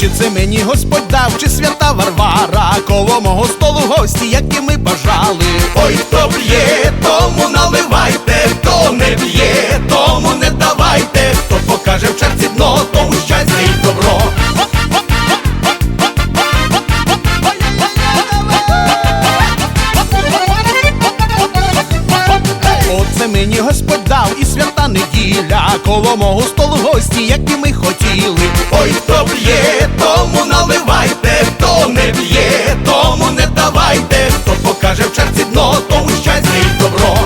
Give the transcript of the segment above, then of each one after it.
Чи це мені Господь дав, чи свята Варвара, коло мого столу гості, які ми бажали. Ой, хто б'є, тому наливайте, хто не б'є, неділя, коло мого столу гості, які ми хотіли. Ой, хто б'є, тому наливайте, хто не б'є, тому не давайте, хто покаже в черці дно, тому щастя і добро.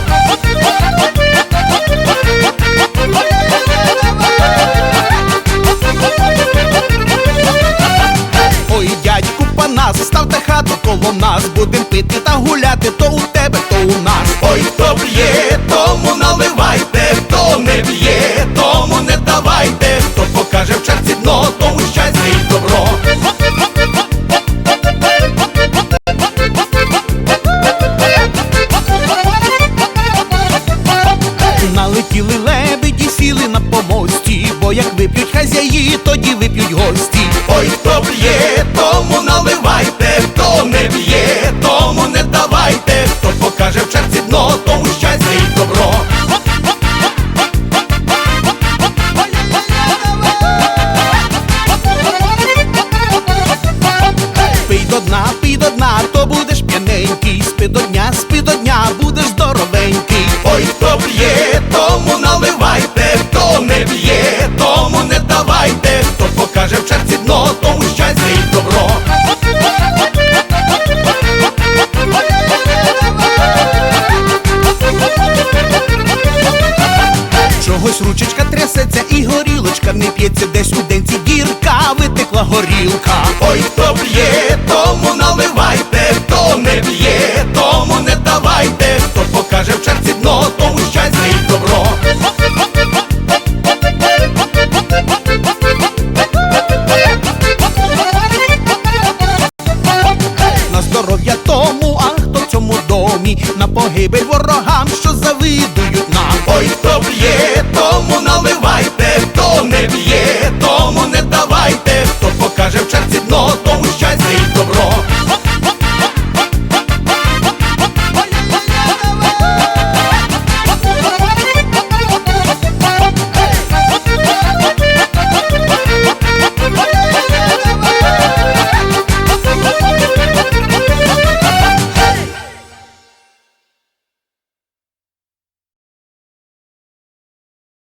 Ой, дядьку Панас, ставте хату коло нас, будем пити та гуляти, то у тебе, то у нас. На бо як вип'ють хазяї, тоді вип'ють гості. Ой, хто б'є, тому наливайте, хто не б'є, тому не давайте, хто покаже в черці дно, тому щастя і добро. Пий до дна, пий до дна, то будеш п'яненький, спи до дня, спи до дня, будеш здоровенький. П'ється десь у денці дірка, витекла горілка. Ой, хто б'є, тому наливайте, хто не б'є, тому не давайте, хто покаже в черці дно, тому щастя і добро. На здоров'я тому, а хто в цьому домі, на погибель ворогам, що завидують